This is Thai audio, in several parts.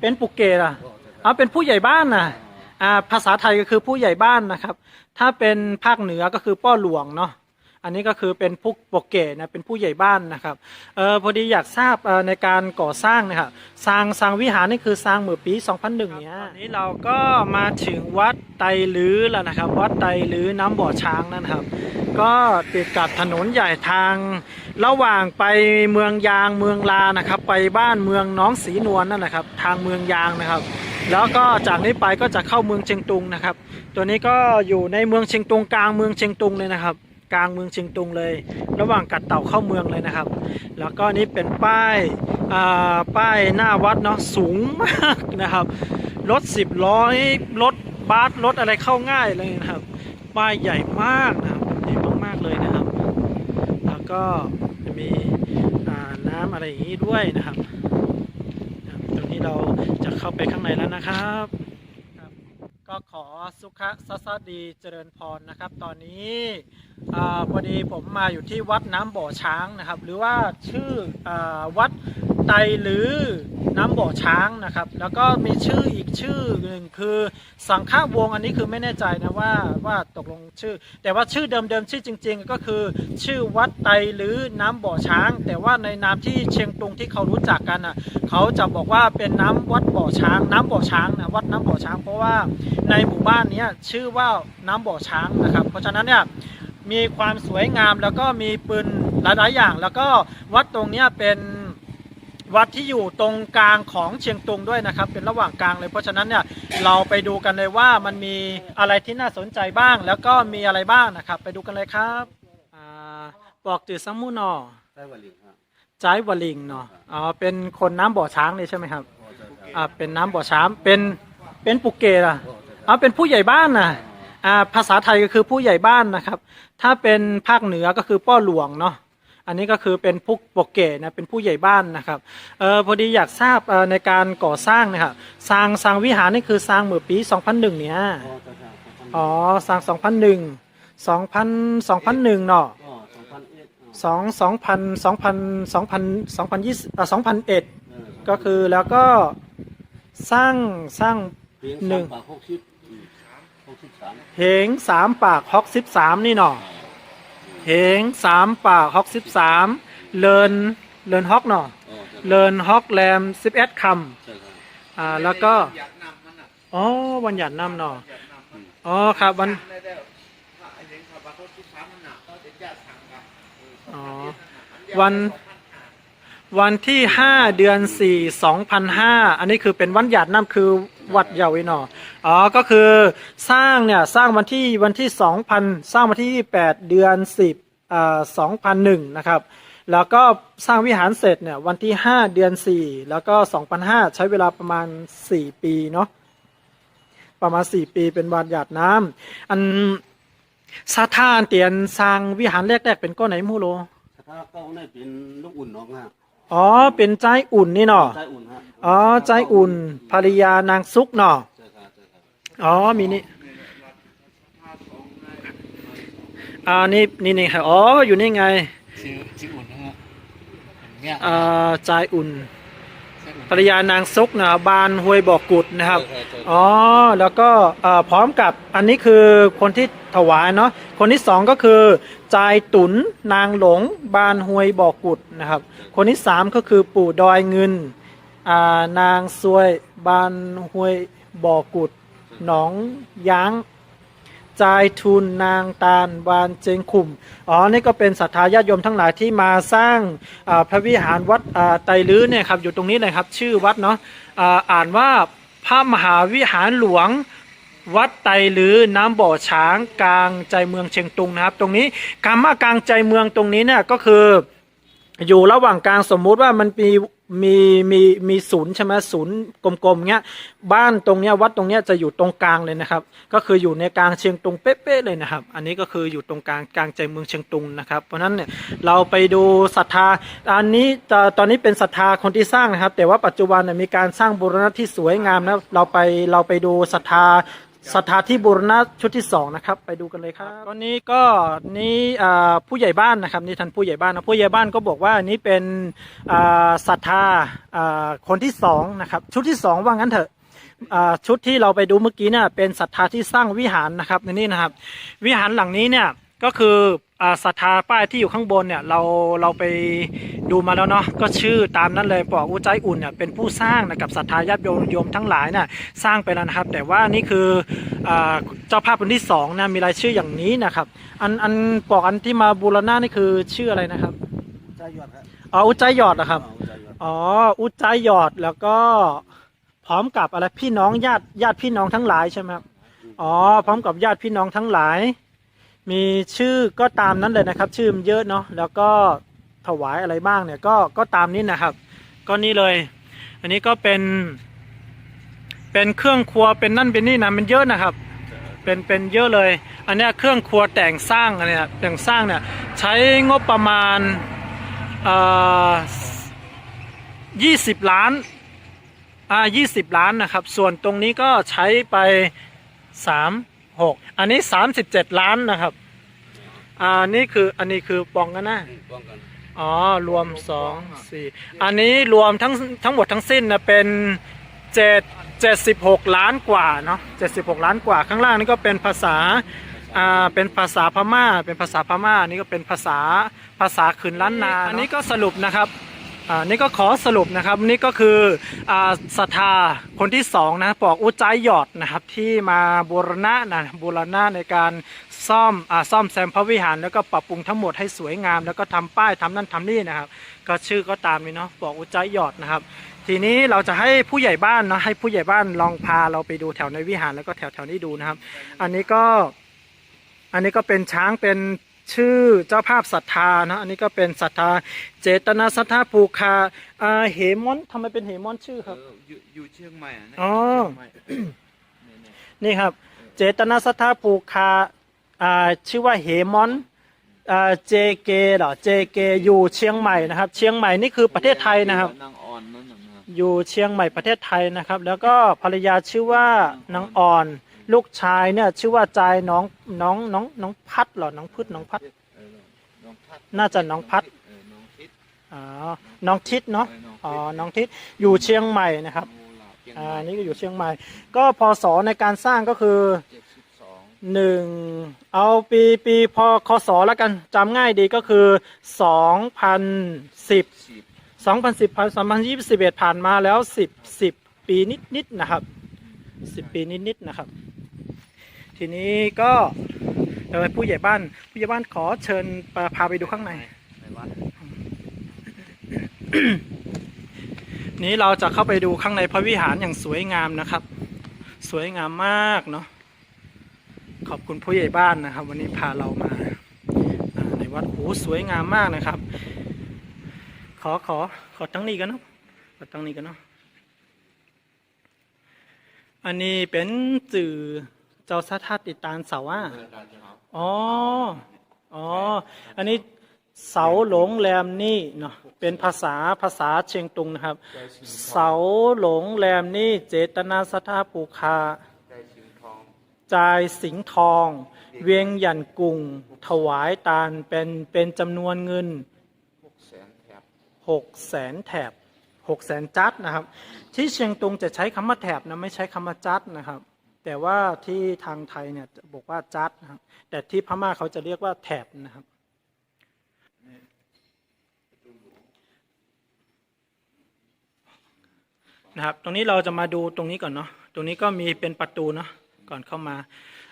เป็นปุกเกตอะอ๋อเป็นผู้ใหญ่บ้านนะอ่าภาษาไทยก็คือผู้ใหญ่บ้านนะครับ ถ้าเป็นภาคเหนือก็คือป้อหลวงเนาะ อันนี้ก็คือเป็นผู้ปกเกตนะเป็นผู้ใหญ่บ้านนะครับเออพอดีอยากทราบออในการก่อสร้างนะครับสร้างสร้างวิหารนี่คือสร้างเมื่อปี 2001เนี่ยตอนนี้เราก็มาถึงวัดไตรลื้อแล้วนะครับ วัดไตรลื้อน้ำบ่อช้างนั่นนะครับ ก็ติดกับถนนใหญ่ทางระหว่างไปเมืองยางเมืองลานะครับ ไปบ้านเมืองน้องศรีนวลนั่นนะครับ ทางเมืองยางนะครับแล้วก็จากนี้ไปก็จะเข้าเมืองเชียงตุงนะครับ ตัวนี้ก็อยู่ในเมืองเชียงตุงกลางเมืองเชียงตุงเลยนะครับ กลางเมืองเชียงตุงเลย ระหว่างกัดเต่าเข้าเมืองเลยนะครับ แล้วก็นี่เป็นป้ายอ่าป้ายหน้าวัดเนาะสูงมากนะครับรถสิบล้อยรถบัสรถอะไรเข้าง่ายเลยนะครับ ป้ายใหญ่มากนะครับใหญ่มากๆเลยนะครับ แล้วก็จะมีน้ำอะไรอย่างนี้ด้วยนะครับตรงนี้เราจะเข้าไปข้างในแล้วนะครับก็ขอสุขะสัสดีเจริญพรนะครับ ตอนนี้ อพอดีผมมาอยู่ที่วัดน้ำบ่อช้างนะครับ หรือว่าชื่ออวัดไตหรือน้ำบ่อช้างนะครับ แล้วก็มีชื่ออีกชื่อหนึ่งคือสังฆวงศ์อันนี้คือไม่แน่ใจนะว่าว่าตกลงชื่อ แต่ว่าชื่อเดิมๆชื่อจริง ๆ ก็คือชื่อวัดไตหรือน้ำบ่อช้าง แต่ว่าในนามที่เชียงตุงที่เขารู้จักกันอะเขาจะบอกว่าเป็นน้ำวัดบ่อช้าง น้ำบ่อช้างนะวัดน้ำบ่อช้าง เพราะว่าในหมู่บ้านนี้ชื่อว่าน้ำบ่อช้างนะครับ เพราะฉะนั้นเนี่ย มีความสวยงามแล้วก็มีปืนหลายๆอย่าง แล้วก็วัดตรงเนี้ยเป็นวัดที่อยู่ตรงกลางของเชียงตุงด้วยนะครับ เป็นระหว่างกลางเลย เพราะฉะนั้นเนี่ยเราไปดูกันเลยว่ามันมีอะไรที่น่าสนใจบ้าง แล้วก็มีอะไรบ้างนะครับ ไปดูกันเลยครับอ่าบอกตือซัมมูนอไต้หวันลิงครับใจวลิงเนาะอ๋อเป็นคนน้ำบ่อช้างเลยใช่ไหมครับโอ้ใช่ครับอ่า เป็นน้ำบ่อช้าง เป็น เป็นปุกเกตอะโอ้ใช่ครับอ๋อเป็นผู้ใหญ่บ้านนะอ่า ภาษาไทยก็คือผู้ใหญ่บ้านนะครับ ถ้าเป็นภาคเหนือก็คือป้อหลวงเนาะอันนี้ก็คือเป็นผู้ปกเกตนะเป็นผู้ใหญ่บ้านนะครับเออพอดีอยากทราบในการก่อสร้างนะครับสร้างสร้างวิหารนี่คือสร้างเมื่อปี 2001 เนี่ยอ๋อสร้าง 2001 2000 2001เนาะสองพันเอ็ดสองสองพันสองพันสองพันสองพันยี่สิบสองพันเอ็ดก็คือแล้วก็สร้างสร้างหนึ่ง หกสิบสามเหงสามปากฮอกสิบสามนี่เนาะเหงสามปากฮอกสิบสามเลินเลินฮอกเนาะโอ้ใช่ครับเลินฮอกแรมสิบเอ็ดคใช่ครับำอ่าแล้วก็อ๋อวันหยัดน้ำเนาะอ๋อครับวัน อ๋อ วัน วันที่ห้าเดือนสี่สองพันห้าอันนี้คือเป็นวันหยัดน้ำคือวัดเยาวินออ๋อ ก็คือสร้างเนี่ยสร้างวันที่วันที่สองพันสร้างวันที่แปดเดือนสิบอ่าสองพันหนึ่งนะครับ แล้วก็สร้างวิหารเสร็จเนี่ยวันที่ห้าเดือนสี่แล้วก็สองพันห้าใช้เวลาประมาณสี่ปีเนาะ ประมาณสี่ปีเป็นวันหยาดน้ำอันซาท่านเตียนสร้างวิหารแรกๆเป็นก้อนไหนมูโลถ้าเก้าเนี่ยเป็นลูกอุ่นน้องฮะ อ๋อ เป็นใจอุ่นนี่เนาะใจอุ่นฮะอ๋อ ใจอุ่นภรรยานางซุกเนาะใช่ครับใช่ครับอ๋อ มีนี่อ่านี่นี่นี่ครับอ๋อ อยู่นี่ไงชื่อชื่ออุ่นนะฮะเนี่ยอ่าใจอุ่นชื่ออุ่นภรรยานางซุกนะบานห้วยบอกกุดนะครับใช่ใช่ อ๋อ แล้วก็พร้อมกับอันนี้คือคนที่ถวายเนาะ คนที่สองก็คือจายตุนนางหลง บานหวยบอกกุดนะครับ คนที่สามก็คือปู่ดอยเงินนางซวยบานหวยบอกกุดหนองยางจายทุนนางตาลบานเจงคุมอ๋อ นี่ก็เป็นศรัทธาญาติโยมทั้งหลายที่มาสร้างพระวิหารวัดไตรลื้อเนี่ยครับอยู่ตรงนี้เลยครับ ชื่อวัดเนาะอ่านว่า พระมหาวิหารหลวงวัดไตหรือน้ำบ่อช้างกลางใจเมืองเชียงตุงนะครับ ตรงนี้คำว่ากลางใจเมืองตรงนี้เนี่ยก็คือ อยู่ระหว่างกลางสมมุติว่ามันมี มีมีมีศูนย์ใช่ไหมศูนย์กลมๆเงี้ยบ้านตรงเนี้ยวัดตรงเนี้ยจะอยู่ตรงกลางเลยนะครับ ก็คืออยู่ในกลางเชียงตุงเป๊ะๆเลยนะครับ อันนี้ก็คืออยู่ตรงกลางกลางใจเมืองเชียงตุงนะครับ เพราะฉะนั้นเนี่ยเราไปดูศรัทธา อันนี้จะตอนนี้เป็นศรัทธาคนที่สร้างนะครับ แต่ว่าปัจจุบันเนี่ยมีการสร้างบูรณะที่สวยงามนะเราไปเราไปดูศรัทธา ศรัทธาที่บูรณะชุดที่สองนะครับ ไปดูกันเลยครับตอนนี้ก็นี่อ่าผู้ใหญ่บ้านนะครับนี่ท่านผู้ใหญ่บ้านนะผู้ใหญ่บ้านก็บอกว่านี่เป็นอ่าศรัทธาอ่าคนที่สองนะครับ ชุดที่สองว่างั้นเถอะอ่าชุดที่เราไปดูเมื่อกี้เนี่ยเป็นศรัทธาที่สร้างวิหารนะครับในนี้นะครับ วิหารหลังนี้เนี่ยก็คืออ่า ศรัทธาป้ายที่อยู่ข้างบนเนี่ยเราเราไปดูมาแล้วเนาะก็ชื่อตามนั้นเลยบอกอุจใจอุ่นเนี่ยเป็นผู้สร้างนะครับศรัทธาญาติโยมโยมทั้งหลายเนี่ยสร้างไปแล้วนะครับ แต่ว่านี่คืออาเจ้าภาพคนที่สองนะมีรายชื่ออย่างนี้นะครับ อันอันบอกอันที่มาบูรณะนี่คือชื่ออะไรนะครับใจยอดครับอ๋ออุจใจหยอดนะครับเอาใจยอดอ๋ออุจใจหยอดแล้วก็พร้อมกับอะไรพี่น้องญาติญาติพี่น้องทั้งหลายใช่ไหมครับอ๋อพร้อมกับญาติพี่น้องทั้งหลาย มีชื่อก็ตามนั้นเลยนะครับ ชื่อมเยอะเนาะแล้วก็ถวายอะไรบ้างเนี่ยก็ก็ตามนี้นะครับ ก็นี่เลย อันนี้ก็เป็น เป็นเครื่องครัวเป็นนั่นเป็นนี่นะมันเยอะนะครับ เป็นเป็นเยอะเลย อันนี้เครื่องครัวแต่งสร้างอันเนี้ยแต่งสร้างเนี่ยใช้งบประมาณยี่สิบล้านอ่ายี่สิบล้านนะครับ ส่วนตรงนี้ก็ใช้ไปสาม หกอันนี้สามสิบเจ็ดล้านนะครับ อ่านี่คืออันนี้คือปองกันนะป้องกันอ๋อรวมสองสี่อันนี้รวมทั้งทั้งหมดทั้งสิ้นนะเป็นเจ็ดเจ็ดสิบหกล้านกว่าเนาะเจ็ดสิบหกล้านกว่าข้างล่างนี่ก็เป็นภาษาอ่าเป็นภาษาพม่า เป็นภาษาพม่าอันนี่ก็เป็นภาษาภาษาขืนล้านนาอันนี้ก็สรุปนะครับ อ่านี่ก็ขอสรุปนะครับนี่ก็คืออ่าศรัทธาคนที่สองนะปอกอุจจายหยอดนะครับที่มาบูรณะนะบูรณะในการซ่อมอ่าซ่อมแซมพระวิหาร แล้วก็ปรับปรุงทั้งหมดให้สวยงาม แล้วก็ทำป้ายทำนั่นทำนี่นะครับ ก็ชื่อก็ตามนี้เนาะบอกอุจจายหยอดนะครับ ทีนี้เราจะให้ผู้ใหญ่บ้านเนาะให้ผู้ใหญ่บ้านลองพาเราไปดูแถวในวิหารแล้วก็แถวแถวนี้ดูนะครับ อันนี้ก็อันนี้ก็เป็นช้างเป็น ชื่อเจ้าภาพศรัทธานะอันนี้ก็เป็นศรัทธาเจตนาศรัทธาปูคาอ่าเหมอนทำไมเป็นเหมอนชื่อครับเอออยู่อยู่เชียงใหม่อะนะอ๋อเชียงใหม่เนี่ยๆนี่ครับ เจตนาศรัทธาปูคาอ่าชื่อว่าเหมอนอ่าเจเกเหรอเจเกอยู่เชียงใหม่นะครับ เชียงใหม่นี่คือประเทศไทยนะครับนางอ่อนนั่นน่ะนะอยู่เชียงใหม่ประเทศไทยนะครับ แล้วก็ภรรยาชื่อว่านางอ่อน ลูกชายเนี่ยชื่อว่าจายน้องน้องน้องน้องพัดเหรอน้องพืชน้องพัด เออน้องพัดน่าจะน้องพัดเออน้องทิศอ๋อน้องทิศเนาะเออน้องทิศอ๋อน้องทิศอยู่เชียงใหม่นะครับโมลาเชียงอ่าใหม่นี่ก็อยู่เชียงใหม่ ก็พศในการสร้างก็คือเจ็ดสิบสองหนึ่งเอาปีปีพคศแล้วกันจำง่ายดีก็คือสองพันสิบสิบสองพันสิบพันสองพันยี่สิบเอ็ดผ่านมาแล้วสิบสิบปีนิดนิดๆนะครับสิบปีนิดนิดๆนะครับ ทีนี้ก็เดี๋ยวให้ผู้ใหญ่บ้าน ผู้ใหญ่บ้านขอเชิญพาพาไปดูข้างในในวัดนี้เราจะเข้าไปดูข้างในพระวิหารอย่างสวยงามนะครับ สวยงามมากเนาะขอบคุณผู้ใหญ่บ้านนะครับ วันนี้พาเรามาอ่าในวัดโอ้สวยงามมากนะครับ ขอขอขอตั้งนี้กันเนาะขอตั้งนี้กันเนาะอันนี้เป็นสื่อ เจ้าสัทธาติตานเสาว่าอ๋อ อ๋อ อันนี้เสาหลงแรมนี่เนาะเป็นภาษาภาษาเชียงตุงนะครับ เสาหลงแรมนี่เจตนาสถาปูคาได้ชิงทองจายสิงห์ทอง เวียงหยันกุงถวายตาลเป็นเป็นจำนวนเงินหกแสนแถบหกแสนแถบหกแสนจัดนะครับ ที่เชียงตุงจะใช้คำว่าแถบนะไม่ใช้คำว่าจัดนะครับ แต่ว่าที่ทางไทยเนี่ยจะบอกว่าจัดนะครับแต่ที่พม่าเขาจะเรียกว่าแถบนะครับนะครับ ตรงนี้เราจะมาดูตรงนี้ก่อนเนาะตรงนี้ก็มีเป็นประตูเนาะก่อนเข้ามา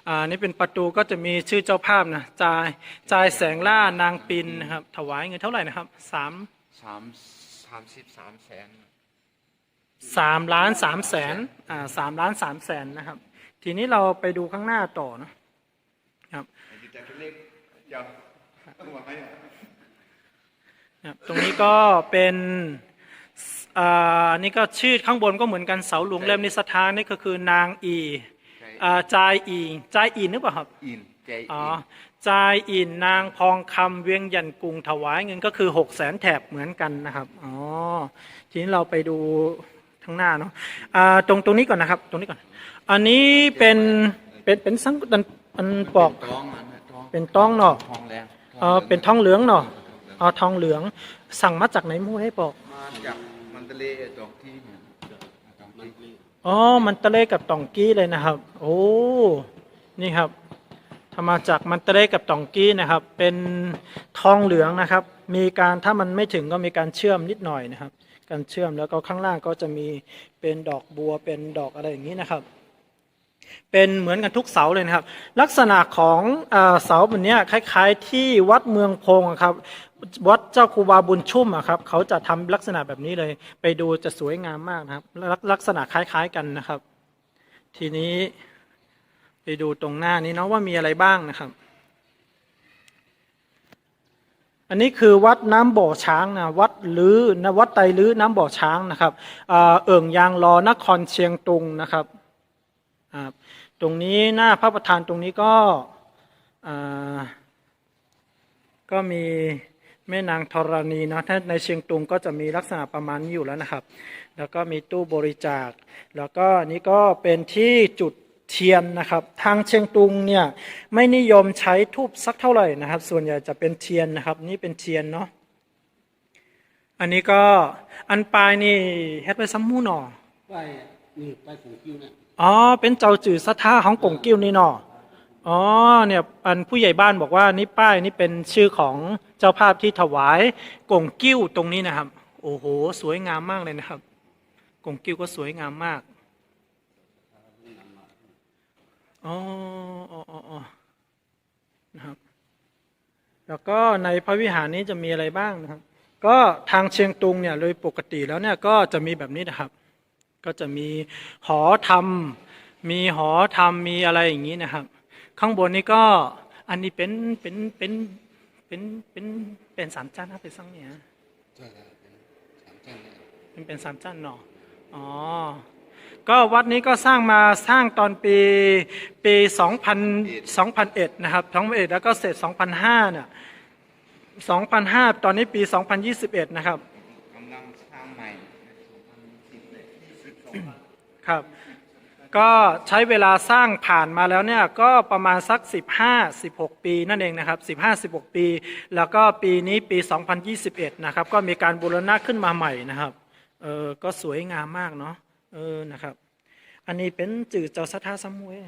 อ่านี่เป็นประตูก็จะมีชื่อเจ้าภาพนะจายจายแสงล่านางปินนะครับ ถวายเงินเท่าไหร่นะครับสามสามสามสิบสามแสนสามล้านสามแสนอ่าสามล้านสามแสนนะครับ ทีนี้เราไปดูข้างหน้าต่อเนอะครับครับตรงนี้ก็เป็นอ่าอันนี่ก็ชื่อข้างบนก็เหมือนกันเสาหลวงแรมนิสถานนี่ก็คือนางอีอ่าจายอีจายอีนึกเปล่าครับอินใจอ๋ออินจายอินนางพองคำเวียงยันกุงถวายเงินก็คือหกแสนแถบเหมือนกันนะครับอ๋อทีนี้เราไปดูข้างหน้าเนาะอ่าตรงตรงนี้ก่อนนะครับ ตรงนี้ก่อน อันนี้เป็นเอเป็นเป็นสังอันอันปอกท้องอันนั้นท้องเป็นต้องเนาะทองแรงเออเป็นทองเหลืองเนาะอ๋อทองเหลือง สั่งมาจากไหนหมู่ให้บอกมาจากมันทะเลตอกที่เนี่ยตอกมันที่มีอ๋อมันตะเลกับตองกี้เลยนะครับ โอ้นี่ครับทำมาจากมันตะเลกับตองกี้นะครับ เป็นทองเหลืองนะครับ มีการถ้ามันไม่ถึงก็มีการเชื่อมนิดหน่อยนะครับ การเชื่อมแล้วก็ข้างล่างก็จะมีเป็นดอกบัวเป็นดอกอะไรอย่างนี้นะครับ เป็นเหมือนกันทุกเสาเลยนะครับ ลักษณะของเสาแบบเนี้ยคล้ายๆ ที่วัดเมืองพงครับ วัดเจ้าครูบาบุญชุ่มอะครับเขาจะทำลักษณะแบบนี้เลย ไปดูจะสวยงามมากนะครับลักลักษณะคล้ายๆกันนะครับ ทีนี้ไปดูตรงหน้านี้เนาะว่ามีอะไรบ้างนะครับ อันนี้คือวัดน้ำบ่อช้างนะวัดลือนะวัดไตลือน้ำบ่อช้างนะครับอ่าเอิ่งยางรอนครเชียงตุงนะครับ อ่าตรงนี้หน้าพระประธานตรงนี้ก็ก็มีแม่นางธรณีนะถ้าในเชียงตุงก็จะมีลักษณะประมาณนี้อยู่แล้วนะครับ แล้วก็มีตู้บริจาค แล้วก็นี่ก็เป็นที่จุดเทียนนะครับ ทางเชียงตุงเนี่ยไม่นิยมใช้ทูบสักเท่าไหร่นะครับ ส่วนใหญ่จะเป็นเทียนนะครับ นี่เป็นเทียนเนาะอันนี้ก็อันปลายนี่เฮ็ดไปซ้ำมูหนอป้ นี่ป้ายของคิวเนี่ยอ๋อ เป็นเจ้าจื่อสถาของกงกิ้วนี่หนออ๋อ เนี่ย อันผู้ใหญ่บ้านบอกว่านี่ป้ายนี่เป็นชื่อของเจ้าภาพที่ถวายกงกิ้วตรงนี้นะครับ โอ้โห สวยงามมากเลยนะครับ กงกิ้วก็สวยงามมาก อ๋ออ๋ออ๋ออ๋อนะครับ แล้วก็ในพระวิหารนี้จะมีอะไรบ้างนะครับ ก็ทางเชียงตุงเนี่ยโดยปกติแล้วเนี่ยก็จะมีแบบนี้นะครับ ก็จะมีหอธรรม มีหอธรรมมีอะไรอย่างนี้นะครับ ข้างบนนี้ก็อันนี้เป็นเป็นเป็นเป็นเป็นเป็นสามจันนะเป็นสังเนี่ยใช่ครับเป็นสามแจ้งเลยมันเป็นสามจันเนาะอ๋อก็วัดนี้ก็สร้างมาสร้างตอนปีปี 2000 2001 นะครับ2001แล้วก็เสร็จ 2005 เนี่ย 2005 ตอนนี้ปี 2021 นะครับ กำลังสร้างใหม่2010เลย20 ครับ ก็ใช้เวลาสร้างผ่านมาแล้วเนี่ยก็ประมาณสัก 15 16 ปีนั่นเองนะครับ 15 16 ปี แล้วก็ปีนี้ปี 2021 นะครับ ก็มีการบูรณะขึ้นมาใหม่นะครับ เออก็สวยงามมากเนาะ เออ นะครับ อันนี้เป็นจื่อเจ้าสัทธาสมุย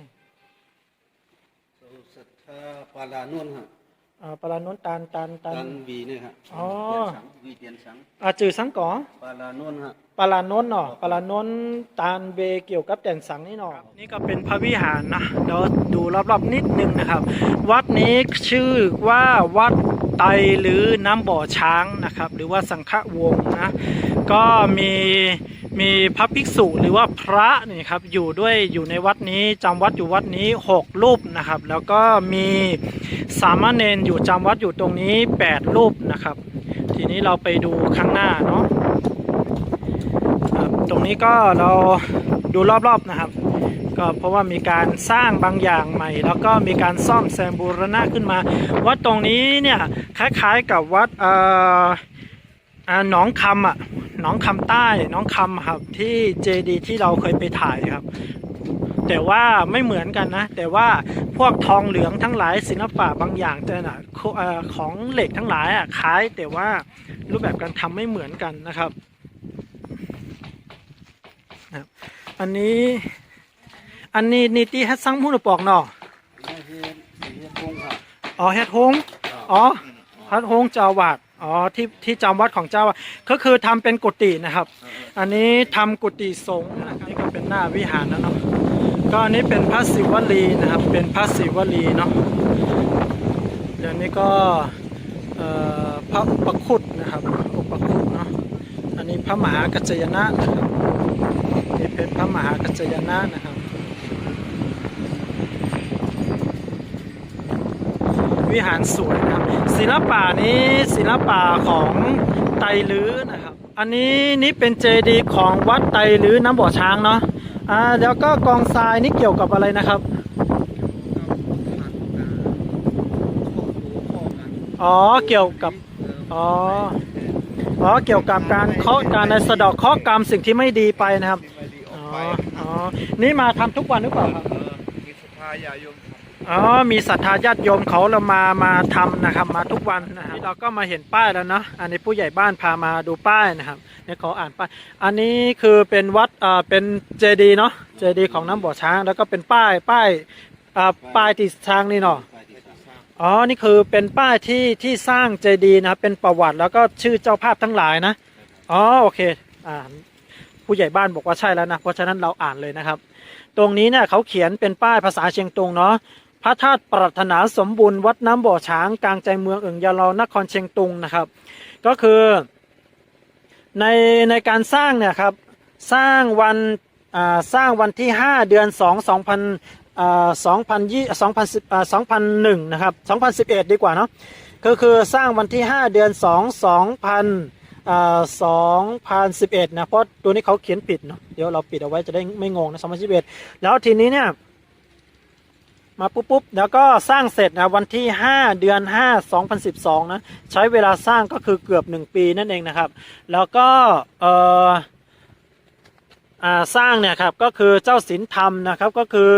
โซสัทธาปาลานวลฮะ อ่าปลาโนนตาลตาลตาตัลนวีเนี่ยฮะอ๋อเปลี่ยนสังวีเปลี่ยนสังอ่าจื่อสังกอปาลานวลฮะปลาโนนเนาะปลาโนนตาลเบเกี่ยวกับแก่นสังนี่เนาะนี่ก็เป็นพระวิหารนะเดี๋ยวดูรอบๆนิดนึงนะครับ วัดนี้ชื่อว่าวัดไตรหรือน้ำบ่อช้างนะครับ หรือว่าสังฆวงศ์นะ ก็มี มีพระภิกษุหรือว่าพระนี่ครับอยู่ด้วยอยู่ในวัดนี้จำวัดอยู่วัดนี้ 6 รูปนะครับ แล้วก็มีสามเณรอยู่จำวัดอยู่ตรงนี้ 8 รูปนะครับ ทีนี้เราไปดูข้างหน้าเนาะตรงนี้ก็เราดูรอบๆนะครับ ก็เพราะว่ามีการสร้างบางอย่างใหม่ แล้วก็มีการซ่อมแซมบูรณะขึ้นมา วัดตรงนี้เนี่ยคล้ายๆกับวัดเอ่ออ่าหนองคำอะ นองคำใต้หนองคำครับที่เจดีที่เราเคยไปถ่ายครับ แต่ว่าไม่เหมือนกันนะ แต่ว่าพวกทองเหลืองทั้งหลายศิลปะบางอย่างแต่น่ะเอ่อของเหล็กทั้งหลายอะคล้าย แต่ว่ารูปแบบการทำไม่เหมือนกันนะครับนะครับอันนี้อันนี้นี่ที่เฮ็ดสังมูนปอกเนาะนี่คือสีพงครับอ๋อเฮ็ดฮงอ๋อเฮ็ดฮงเจ้าวาด อ๋อที่ที่จำวัดของเจ้าวาดก็คือทำเป็นกุฏินะครับ อันนี้ทำกุฏิสงฆ์นะครับนี่ก็เป็นหน้าวิหารแล้วเนาะก็อันนี้เป็นพระศิวลีนะครับ เป็นพระศิวลีเนาะเดี๋ยวนี้ก็เอ่อพระอุปคุตนะครับอุปคุตเนาะอันนี้พระมหากัจจยนะนะครับนี่เป็นพระมหากัจจยนะนะครับ วิหารสวยนะครับ ศิลปะนี้ศิลปะของไตลื้อนะครับ อันนี้นี่เป็นเจดีย์ของวัดไตลื้อน้ำบ่อช้างเนาะอ่าแล้วก็กองทรายนี่เกี่ยวกับอะไรนะครับอ๋อเกี่ยวกับอ๋ออ๋อเกี่ยวกับการเคาะการในสะดอกเคาะกรรมสิ่งที่ไม่ดีไปนะครับอ๋ออ๋อนี่มาทำทุกวันหรือเปล่าครับ อ๋อมีศรัทธาญาติโยมเขาเรามามาทำนะครับ มาทุกวันนะครับนี่เราก็มาเห็นป้ายแล้วเนาะอันนี้ผู้ใหญ่บ้านพามาดูป้ายนะครับเนี่ยเขออ่านป้ายอันนี้คือเป็นวัดอ่าเป็นเจดีเนาะเจดีของน้ำบ่อช้าง แล้วก็เป็นป้ายป้ายอ่าป้ายติดช้างนี่เนาะอ๋อนี่คือเป็นป้ายที่ที่สร้างเจดีนะครับเป็นประวัติแล้วก็ชื่อเจ้าภาพทั้งหลายนะอ๋อโอเคอ่าผู้ใหญ่บ้านบอกว่าใช่แล้วนะเพราะฉะนั้นเราอ่านเลยนะครับ ตรงนี้เนี่ยเขาเขียนเป็นป้ายภาษาเชียงตุงเนาะ พระธาตุปรารถนาสมบูรณ์วัดน้ำบ่อช้างกลางใจเมืองเอิงยาลานครเชียงตุงนะครับ ก็คือในในการสร้างเนี่ยครับสร้างวันสร้างวันที่ 5 เดือน 2 2000อ่า2020 2010อ่า2001นะครับ2011 ดีกว่าเนาะก็คือสร้างวันที่ 5 เดือน 2 2000อ่า2011 นะ เพราะตัวนี้เขาเขียนผิดเนาะเดี๋ยวเราปิดเอาไว้จะได้ไม่งงนะ2011 แล้วทีนี้เนี่ย มาปุ๊บปุ๊บแล้วก็สร้างเสร็จนะวันที่ 5 เดือน 5 2012 นะใช้เวลาสร้างก็คือเกือบ 1 ปีนั่นเองนะครับ แล้วก็เอ่อาสร้างเนี่ยครับก็คือเจ้าศีลธรรมนะครับก็คือ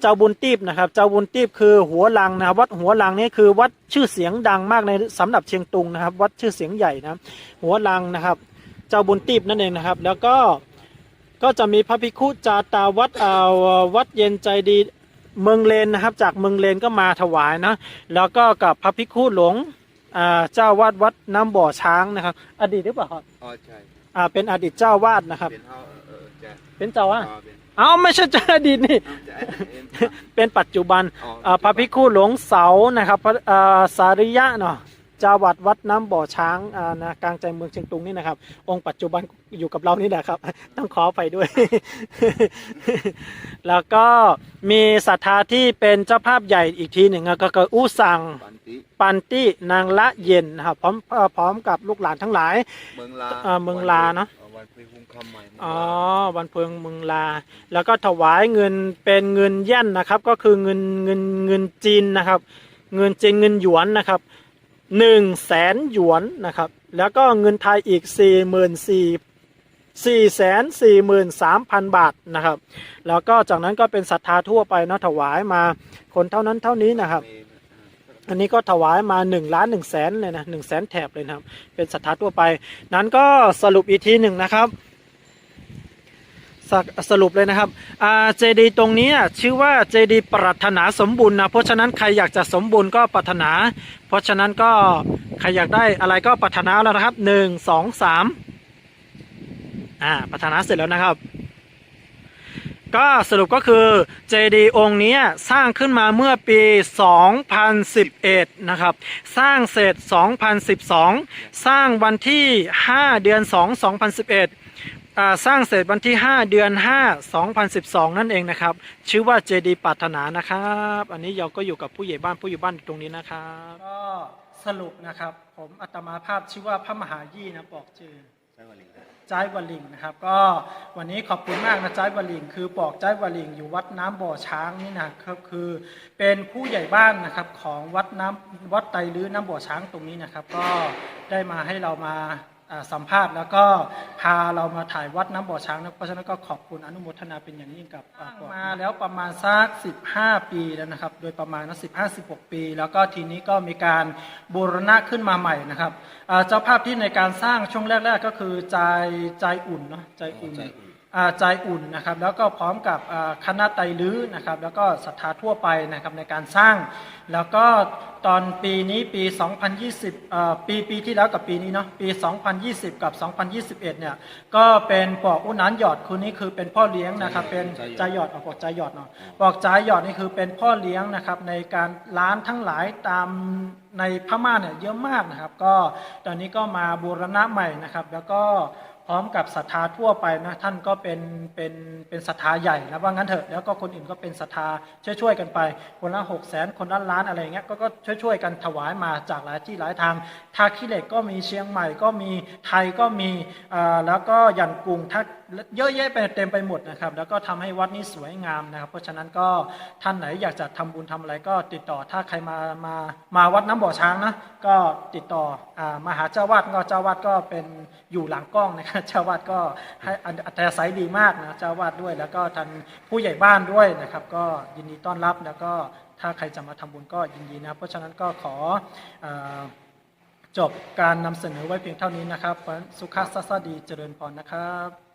เจ้าบุญตีบนะครับ เจ้าบุญตีบคือหัวลังนะครับวัดหัวลังนี่คือวัดชื่อเสียงดังมากในสำหรับเชียงตุงนะครับ วัดชื่อเสียงใหญ่นะหัวลังนะครับ เจ้าบุญตีบนั่นเองนะครับ แล้วก็ ก็จะมีพระภิกขุจาตาวัดอ่าวัดเย็นใจดีเมืองเลนนะครับ จากเมืองเลนก็มาถวายนะแล้วก็กับพระภิกขุหลวงอ่าเจ้าวาดวัดน้ำบ่อช้างนะครับ อดีตหรือเปล่าครับอ๋อใช่อ่าเป็นอดีตเจ้าวาดนะครับ เป็นเอาเออจะเป็นเจ้าวาดอ๋อเป็นเอ้าไม่ใช่เจ้าอดีตนี่เอาจะเอ็มเป็นปัจจุบัน อ๋อ อ่าพระภิกขุหลวงเสานะครับพระอ่าสาริยะเนาะเจ้าวัดวัดน้ำบ่อช้างอ่านะกลางใจเมืองเชียงตุงนี่นะครับ องค์ปัจจุบันอยู่กับเรานี่แหละครับ ต้องขอไปด้วย แล้วก็มีศรัทธาที่เป็นเจ้าภาพใหญ่อีกทีหนึ่งอะก็คืออู้สังปันติปันตินางละเย็นนะครับพร้อมเอ่อพร้อมกับลูกหลานทั้งหลาย เมืองลาเอ่อเมืองลาเนอะออวันพุงคำใหม่อ๋อวันเพิงเมืองลา แล้วก็ถวายเงินเป็นเงินเย่นนะครับ ก็คือเงินเงินเงินจีนนะครับ เงินจีนเงินหยวนนะครับ หนึ่งแสนหยวนนะครับ แล้วก็เงินไทยอีกสี่หมื่นสี่สี่แสนสี่หมื่นสามพันบาทนะครับ แล้วก็จากนั้นก็เป็นศรัทธาทั่วไปเนาะถวายมาคนเท่านั้นเท่านี้นะครับ อันนี้ก็ถวายมา1ล้าน1แสนเลยนะ1แสนแถบเลยนะครับ เป็นศรัทธาทั่วไป นั้นก็สรุปอีกทีหนึ่งนะครับ สสรุปเลยนะครับเจดีตรงนี้ชื่อว่าเจดีปรารถนาสมบูรณ์นะเพราะฉะนั้นใครอยากจะสมบูรณ์ก็ปรารถนา เพราะฉะนั้นก็ใครอยากได้อะไรก็ปรารถนาแล้วนะครับหนึ่งสองสามอ่าปรารถนาเสร็จแล้วนะครับ ก็สรุปก็คือเจดีองค์นี้สร้างขึ้นมาเมื่อปี 2011 นะครับ สร้างเสร็จ 2012 สร้างวันที่ 5 เดือน 2 2011อ่า สร้างเสร็จวันที่ 5 เดือน 5 2012 นั่นเองนะครับ ชื่อว่าเจดีปรารถนานะครับ อันนี้เราก็อยู่กับผู้ใหญ่บ้านผู้อยู่บ้านตรงนี้นะครับก็สรุปนะครับ ผมอัตมาภาพชื่อว่าพระมหายี่นะบอกชื่อใช่วันลิงนะจ้ายวลิงนะครับ ก็วันนี้ขอบคุณมากนะจ้ายวลิง คือปอกจ้ายวลิง อยู่วัดน้ำบ่อช้างนี่นะครับคือเป็นผู้ใหญ่บ้านนะครับของวัดน้ำวัดไตรลื้อน้ำบ่อช้างตรงนี้นะครับ ก็ได้มาให้เรามาอ่า สัมภาษณ์ แล้วก็พาเรามาถ่ายวัดน้ำบ่อช้างนะเพราะฉะนั้นก็ขอบคุณอนุโมทนาเป็นอย่างยิ่งกับอ่ามาแล้วประมาณสัก 15 ปีแล้วนะครับ โดยประมาณนะ15 16 ปี แล้วก็ทีนี้ก็มีการบูรณะขึ้นมาใหม่นะครับอ่าเจ้าภาพที่ในการสร้างช่วงแรก ๆ ก็คือใจใจอุ่นเนาะใจอุ่น ใจอุ่นนะครับแล้วก็พร้อมกับคณะไตลื้อนะครับแล้วก็ศรัทธาทั่วไปนะครับในการสร้าง แล้วก็ตอนปีนี้ปี 2020 ปีปีที่แล้วกับปีนี้เนาะปี 2020 กับ 2021 เนี่ยก็เป็นปอกอุ้นานหยอดคนนี้คือเป็นพ่อเลี้ยงนะครับเป็นใจหยอดออกปอกใจหยอดเนาะปอกใจหยอดนี่คือเป็นพ่อเลี้ยงนะครับในการร้านทั้งหลายตามในพม่าเนี่ยเยอะมากนะครับ ก็ตอนนี้ก็มาบูรณะใหม่นะครับแล้วก็ พร้อมกับศรัทธาทั่วไปนะท่านก็เป็นเป็นเป็นศรัทธาใหญ่นะว่างั้นเถอะแล้วก็คนอื่นก็เป็นศรัทธาช่วยๆกันไป คนละหกแสนคนละล้านอะไรเงี้ยก็ก็ช่วยๆกันถวายมาจากหลายที่หลายทางทาคิเหล็กก็มีเชียงใหม่ก็มีไทยก็มีอ่าแล้วก็ยันกรุงทัก เยอะแยะไปเต็มไปหมดนะครับ แล้วก็ทำให้วัดนี้สวยงามนะครับ เพราะฉะนั้นก็ท่านไหนอยากจะทำบุญทำอะไรก็ติดต่อถ้าใครมามามาวัดน้ำบ่อช้างนะก็ติดต่ออามาหาเจ้าวาดก็เจ้าวาดก็เป็นอยู่หลังกล้องนะครับเจ้าวาดก็ให้อัอัธยาศัยดีมากนะเจ้าวาดด้วย แล้วก็ท่านผู้ใหญ่บ้านด้วยนะครับ ก็ยินดีต้อนรับแล้วก็ถ้าใครจะมาทำบุญก็ยินดีนะเพราะฉะนั้นก็ขออจบการนำเสนอไว้เพียงเท่านี้นะครับ สุขสัสดีเจริญพรนะครับ